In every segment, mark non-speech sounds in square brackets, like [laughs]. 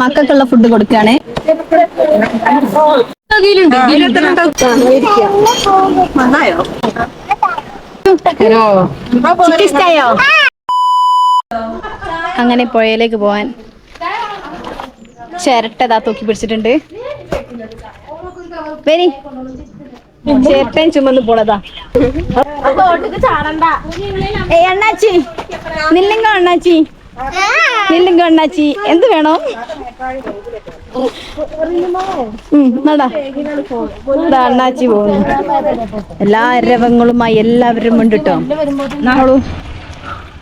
മക്കൾക്കുള്ള food കൊടുക്കുകയാണ്. അങ്ങനെ പുഴയിലേക്ക് പോവാൻ ചിരട്ടതാ തൂക്കി പിടിച്ചിട്ടുണ്ട്. വരി ചിരട്ടയും ചുമന്ന് പോണതാ. ഏയ് അണ്ണാച്ചി. നില്ലിങ്കോ അണ്ണാച്ചി. നില്ലിങ്കോ അണ്ണാച്ചി. എന്ത് വേണോ? അണ്ണാച്ചി പോകുന്നു എല്ലാ രവങ്ങളുമായി എല്ലാവരും ഉണ്ട് കേട്ടോ നാളൂ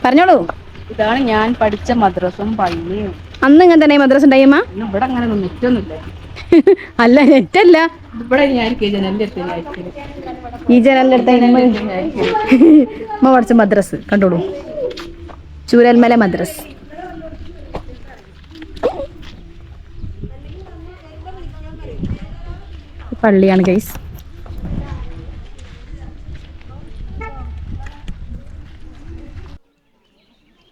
പറഞ്ഞോളൂ. ഇതാണ് ഞാൻ പഠിച്ച മദ്രസും പള്ളിയും അന്ന് ഇങ്ങനെ തന്നെ മദ്രസ ഉണ്ടായിമ്മ ഇവിടെ അങ്ങനെ ഒന്നും നെറ്റൊന്നുമില്ല അല്ല നെറ്റല്ല ഈ ജനലിന്റെ അടുത്ത് [laughs] പഠിച്ച മദ്രസ് കണ്ടോളൂ. ചൂരൽമല മദ്രസ്. പള്ളിയാണ് ഗൈസ്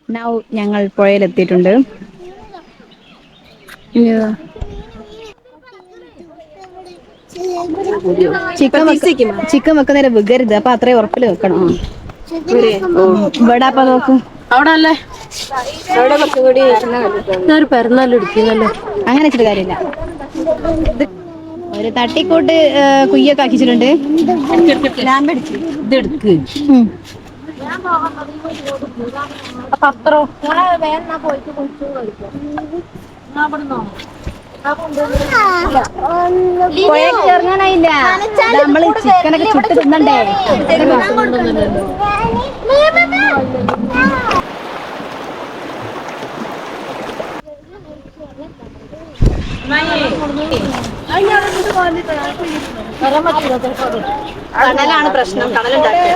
നൗ ഞങ്ങൾ പുഴയിലെത്തിയിട്ടുണ്ട്. ഇനി ഇതാ. ചിക്കൻ വെക്ക- ചിക്കൻ വെക്കുന്നേരം വികരുത് അപ്പൊ അത്രയും ഉറപ്പിൽ വെക്കണം. ഇവിടെ അപ്പൊ നോക്കൂ. അവിടെ അല്ലേ? അവിടെ കുറച്ചും കൂടി ഞാനൊരു പിറന്നാൾ എടുക്കുന്നല്ലോ അങ്ങനെ വെച്ചിട്ട് കാര്യമില്ല. ഇത് ഒരു തട്ടിക്കോട്ട് കുയ്യൊക്കെ ആക്കിച്ചിട്ടുണ്ട്. ഇതെടുക്ക് ഉം. പത്രോ പുഴയ്ക്ക് ഇറങ്ങാനായില്ല നമ്മൾ ചിക്കനൊക്കെ ചുട്ട് തിന്നണ്ടേ? കടലാണ് പ്രശ്നം. കടലുണ്ടാക്കുക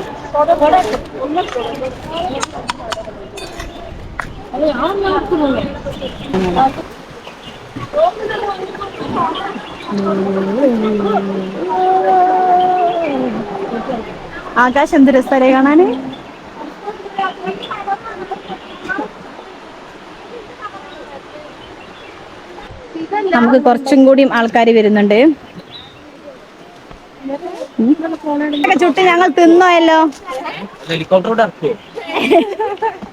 ആകാശം എന്ത് രസമല്ലേ കാണാന്? നമുക്ക് കുറച്ചും കൂടി ആൾക്കാർ വരുന്നുണ്ട്. ചുട്ട് ഞങ്ങൾ തിന്നോയല്ലോ ഹെലികോപ്റ്റർ [laughs]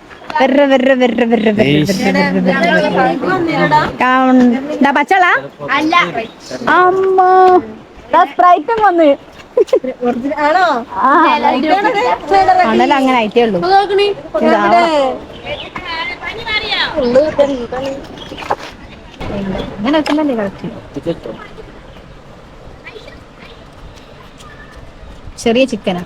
വെറ സ്പ്രൈറ്റും വന്ന്. ആണല്ലോ അങ്ങനെ ആയിട്ടേ ഉള്ളൂ. വെക്കുന്നല്ലേ ചെറിയ ചിക്കനാ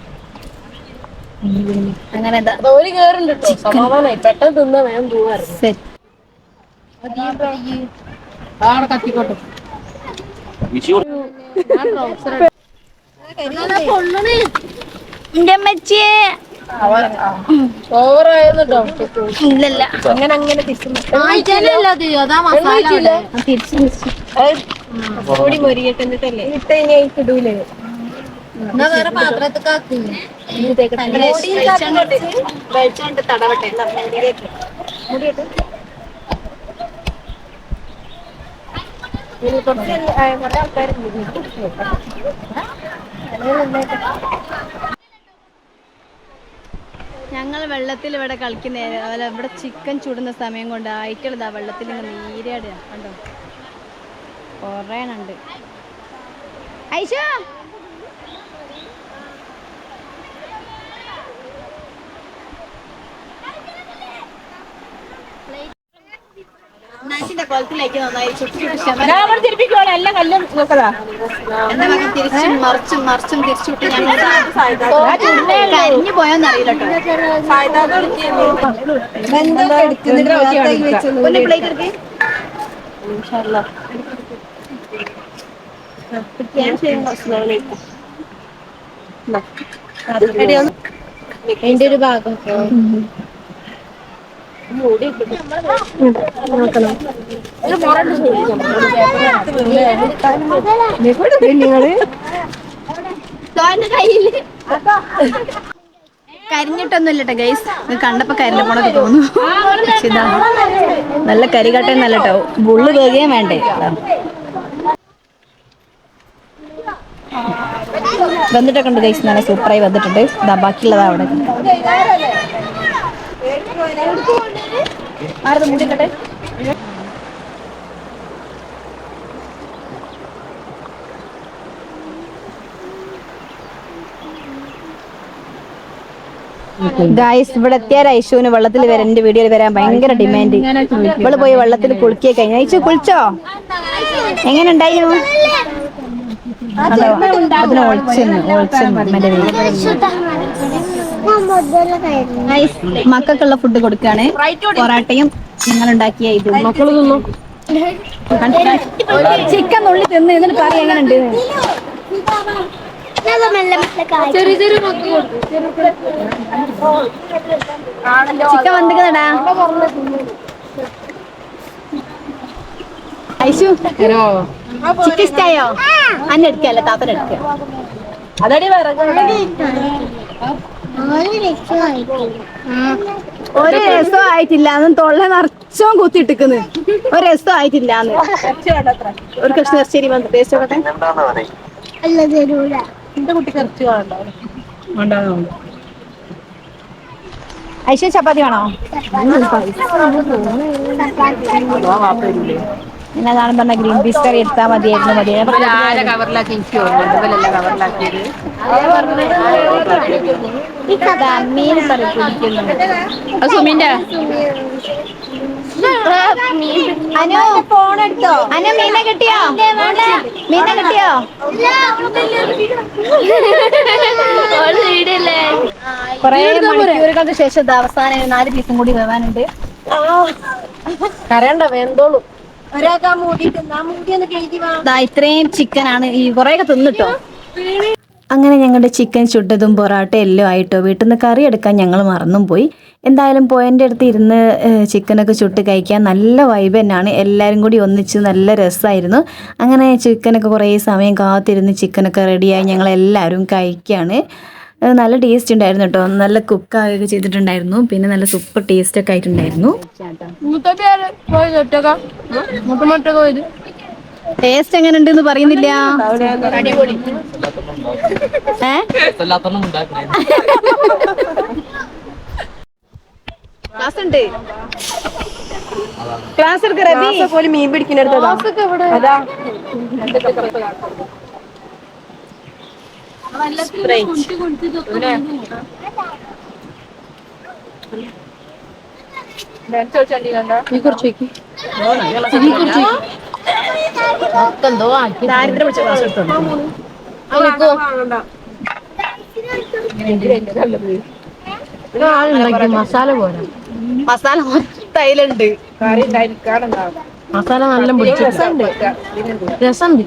അങ്ങനെ ഒരു കേറുണ്ട് സമാധാനായി. പെട്ടെന്ന് തിന്നാ വേഗം പോവാറുണ്ട് സെറ്റ്. അവിടെ കത്തിക്കോട്ടെ എന്റെ അമ്മച്ചിയെ. ഇല്ലല്ല. അങ്ങനെ അങ്ങനെ തിരിച്ചു തിരിച്ചു തിരിച്ചു കൂടി മൊരിയട്ടെ എന്നിട്ടല്ലേ? ഇട്ട് കഴിഞ്ഞാൽ ഇടൂലേ? വെളിച്ചോണ്ട് തടവട്ടെ. കുറച്ച് കുറേ ആൾക്കാരുണ്ട് ഞങ്ങൾ വെള്ളത്തിൽ ഇവിടെ കളിക്കുന്ന അതുപോലെ ഇവിടെ ചിക്കൻ ചുടുന്ന സമയം കൊണ്ട് ആയിട്ടുള്ളതാ വെള്ളത്തിൽ ഇങ്ങനെ നീരാടുക കണ്ടോ? കുറേ ഉണ്ട് ഐഷ നന്നായി പ്ലേറ്റ് എന്റെ ഒരു ഭാഗം നിങ്ങൾ കരിഞ്ഞിട്ടൊന്നുമില്ല ഗൈസ് കണ്ടപ്പോ കരിഞ്ഞ പോണൊക്കെ തോന്നുന്നു. ഇതാ നല്ല കരികട്ടെ നല്ല കേട്ടോ ബുള്ള് വേകുകയും വേണ്ടേ. വന്നിട്ടൊക്കെ ഉണ്ട് ഗൈസ് നല്ല സൂപ്പറായി വന്നിട്ടുണ്ട്. ബാക്കിയുള്ളതാ അവിടെ. ആരത് മൂടിക്കട്ടെ ഗായ്സ് ഇവിടെ എത്തിയാൽ ഐശുവിന് വെള്ളത്തിൽ വരാൻ? എന്റെ വീഡിയോയിൽ വരാൻ ഭയങ്കര ഡിമാൻഡ് ഇവൾ പോയി വെള്ളത്തിൽ കുളിക്കേ കഴിഞ്ഞു. ഐശു കുളിച്ചോ? എങ്ങനെ ഉണ്ടായിരുന്നു? അതോ, അതിന് ഒളിച്ചെന്ന് ഒളിച്ചെന്ന്. അമ്മേന്റെ വീട് മക്കൾക്കുള്ള ഫുഡ് കൊടുക്കാണ് പൊറാട്ടയും ഞങ്ങൾ ഉണ്ടാക്കിയ ഇത്. മക്കൾ തിന്നു? ചിക്കൻ ഉള്ളി തിന്ന് എന്നിട്ട് കറി എങ്ങനെ ഉണ്ട് ചെറിയ ചെറിയ മക്കൾ ചിക്കൻ വന്നിക്കുന്നടാ ഐശു ചിക്കൻ ഇഷ്ടായോ? അന്നെടുക്കല്ലേ അതടി എടുക്ക അതടി. ഒരു രസം ആയിട്ടില്ല എന്ന് തൊള്ള നിറച്ചും കുത്തിട്ടിക്കുന്നു ഒരു രസം ആയിട്ടില്ല ഒരു കൃഷ്ണ ശരി വന്ന് ടേസ്റ്റ് നോക്കട്ടെ. ഐശ്വര്യ ചപ്പാത്തി വേണോ? പിന്നെ അതാണ് പറഞ്ഞ ഗ്രീൻ പീസ് കറി എടുത്താൽ മതിയായിരുന്നു മതി കവറിലാക്കി എനിക്ക് കവറിലാക്കിയത് മീൻ കറി സുമിന്റെ അനു ഫോൺ എടുത്തോ അനു മീനെ കിട്ടിയോ? മീനെ കിട്ടിയോ? കൊറേ മണിക്കൂറുകൾക്ക് ശേഷം ഇത് അവസാനം നാല് പീസും കൂടി വേവാനുണ്ട്. കരണ്ട വേന്തോളൂ. ഇത്രയും ചിക്കനാണ് ഈ കുറേയൊക്കെ തിന്നിട്ടോ? അങ്ങനെ ഞങ്ങളുടെ ചിക്കൻ ചുട്ടതും പൊറാട്ട എല്ലാം ആയിട്ടോ. വീട്ടിൽ നിന്ന് കറി എടുക്കാൻ ഞങ്ങൾ മറന്നും പോയി എന്തായാലും പോയന്റെ അടുത്ത് ഇരുന്ന് ചിക്കനൊക്കെ ചുട്ട് കഴിക്കാൻ നല്ല വൈബ് തന്നെയാണ്. എല്ലാവരും കൂടി ഒന്നിച്ച് നല്ല രസമായിരുന്നു. അങ്ങനെ ചിക്കനൊക്കെ കുറേ സമയം കാത്തിരുന്ന് ചിക്കനൊക്കെ റെഡിയായി ഞങ്ങളെല്ലാവരും കഴിക്കുകയാണ്. നല്ല ടേസ്റ്റ് ഉണ്ടായിരുന്നു കേട്ടോ നല്ല കുക്കാവുകയൊക്കെ ചെയ്തിട്ടുണ്ടായിരുന്നു. പിന്നെ നല്ല സൂപ്പർ ടേസ്റ്റ് ഒക്കെ ആയിട്ടുണ്ടായിരുന്നു. ടേസ്റ്റ് എങ്ങനെ ഉണ്ടെന്ന് പറയുന്നില്ല. ക്ലാസ് ഉണ്ട്. ക്ലാസ് എടുക്ക മീൻ പിടിക്കുന്നിടത്ത് ദാരിദ്ര്യം പിടിച്ച ക്ലാസ് ആളുണ്ടാക്കി മസാല പോരാ. മസാല മൊത്തം അതിലുണ്ട്. മസാല നല്ല പിടിച്ചു രസമുണ്ട്.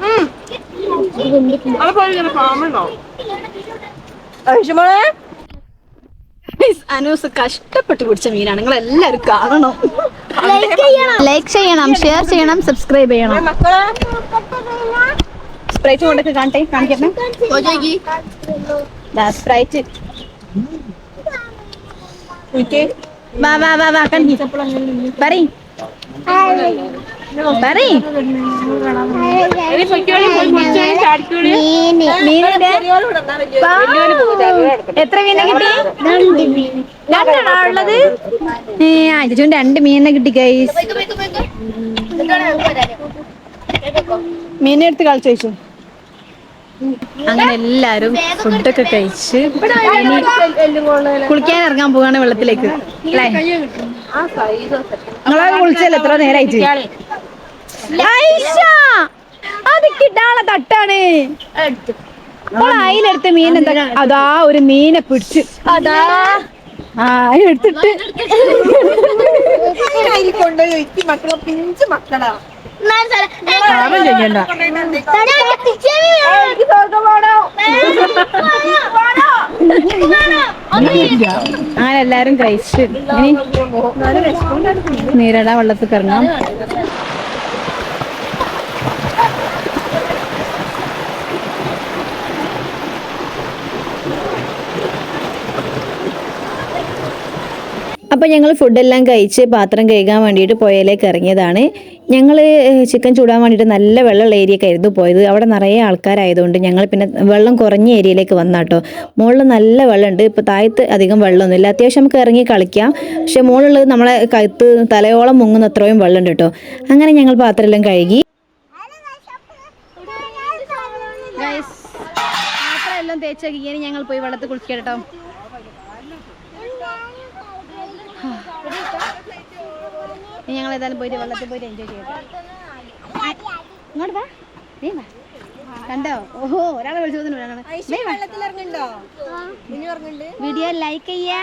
അനൂസ് കഷ്ടപ്പെട്ട് പിടിച്ച മീനാണ്. നിങ്ങൾ എല്ലാവരും കാണണം ലൈക്ക് ചെയ്യണം ലൈക്ക് ചെയ്യണം ഷെയർ ചെയ്യണം. സബ്സ്ക്രൈബ് ചെയ്യണം സ്പ്രൈറ്റ് കൊണ്ടൊക്കെ കാണട്ടെ കാണിക്കട്ടെ? ദാ സ്പ്രൈറ്റ് വാ വാ വാ വാ കണ്ടി പറയ്. എത്ര മീനെ കിട്ടി? രണ്ടെണ്ണാ ഉള്ളത്? ഏ രണ്ട് മീനെ കിട്ടി ഗൈസ് മീനെ എടുത്ത് കളിച്ചു വെച്ചു അങ്ങനെ എല്ലാരും ഫുഡൊക്കെ കഴിച്ച് കുളിക്കാൻ ഇറങ്ങാൻ പോവാണ് വെള്ളത്തിലേക്ക് അല്ലേ നിങ്ങളെ കുളിച്ചല്ലോ എത്ര നേരായിട്ട് അത് കിട്ടാനുള്ള തട്ടാണ് അതിലെടുത്ത മീൻ എന്താ അതാ ഒരു മീനെ പിടിച്ച് അതാ ആ എടുത്തിട്ട് പാപം ചെയ്യണ്ട. ആരെല്ലാരും കഴിച്ച് ഇനി നീരട വെള്ളത്തിൽ കറങ്ങാം. അപ്പോൾ ഞങ്ങൾ ഫുഡെല്ലാം കഴിച്ച് പാത്രം കഴുകാൻ വേണ്ടിയിട്ട് പുഴയിലേക്ക് ഇറങ്ങിയതാണ്. ഞങ്ങൾ ചിക്കൻ ചൂടാൻ വേണ്ടിയിട്ട് നല്ല വെള്ളമുള്ള ഏരിയയൊക്കെ ആയിരുന്നു പോയത്. അവിടെ നിറയെ ആൾക്കാരായതുകൊണ്ട് ഞങ്ങൾ പിന്നെ വെള്ളം കുറഞ്ഞ ഏരിയയിലേക്ക് വന്നാട്ടോ മുകളിൽ നല്ല വെള്ളമുണ്ട്. ഇപ്പോൾ താഴത്ത് അധികം വെള്ളമൊന്നുമില്ല. അത്യാവശ്യം നമുക്ക് ഇറങ്ങി കളിക്കാം. പക്ഷെ മുകളിലുള്ളത് നമ്മളെ കഴുത്ത് തലയോളം മുങ്ങുന്ന അത്രയും വെള്ളമുണ്ട് കേട്ടോ അങ്ങനെ ഞങ്ങൾ പാത്രമെല്ലാം കഴുകി. പാത്രം എല്ലാം തേച്ച് ഇനി ഞങ്ങൾ പോയി വെള്ളത്തിൽ കുളിക്കാം കേട്ടോ. ഇനി ഞങ്ങൾ ഏതായാലും പോയിട്ട് വെള്ളത്തിൽ പോയിട്ട് എൻജോയ് ചെയ്യട്ടെ. ആ, ഇങ്ങോട്ട് വാ. നീ വാ. കണ്ടോ? ഓഹോ ഒരാളെ വിളിച്ചു വീഡിയോ ലൈക്ക് ചെയ്യാ.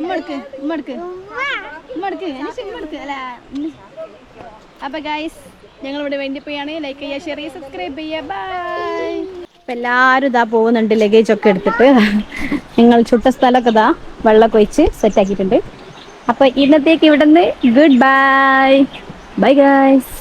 ഉമ്മടുക്ക് ഉമ്മടുക്ക് ഉമ്മടുക്ക് എനിക്ക് ഉമ്മടുക്ക് അല്ല. അപ്പൊ ഗൈസ് ഞങ്ങൾ ഇവിടെ വേണ്ടി പോയാണ്. ലൈക്ക് ചെയ്യുക ഷെയർ ചെയ്യുക സബ്സ്ക്രൈബ് ചെയ്യുക ബൈ എല്ലാരും എല്ലാവരും ഇതാ പോകുന്നുണ്ട് ലഗേജ് ഒക്കെ എടുത്തിട്ട്. ഞങ്ങൾ ചുട്ട സ്ഥലമൊക്കെ ഇതാ വെള്ളമൊക്കെ സെറ്റ് ആക്കിയിട്ടുണ്ട്. അപ്പൊ ഇന്നത്തേക്ക് ഇവിടുന്ന് ഗുഡ് ബൈ ബൈ ഗൈസ്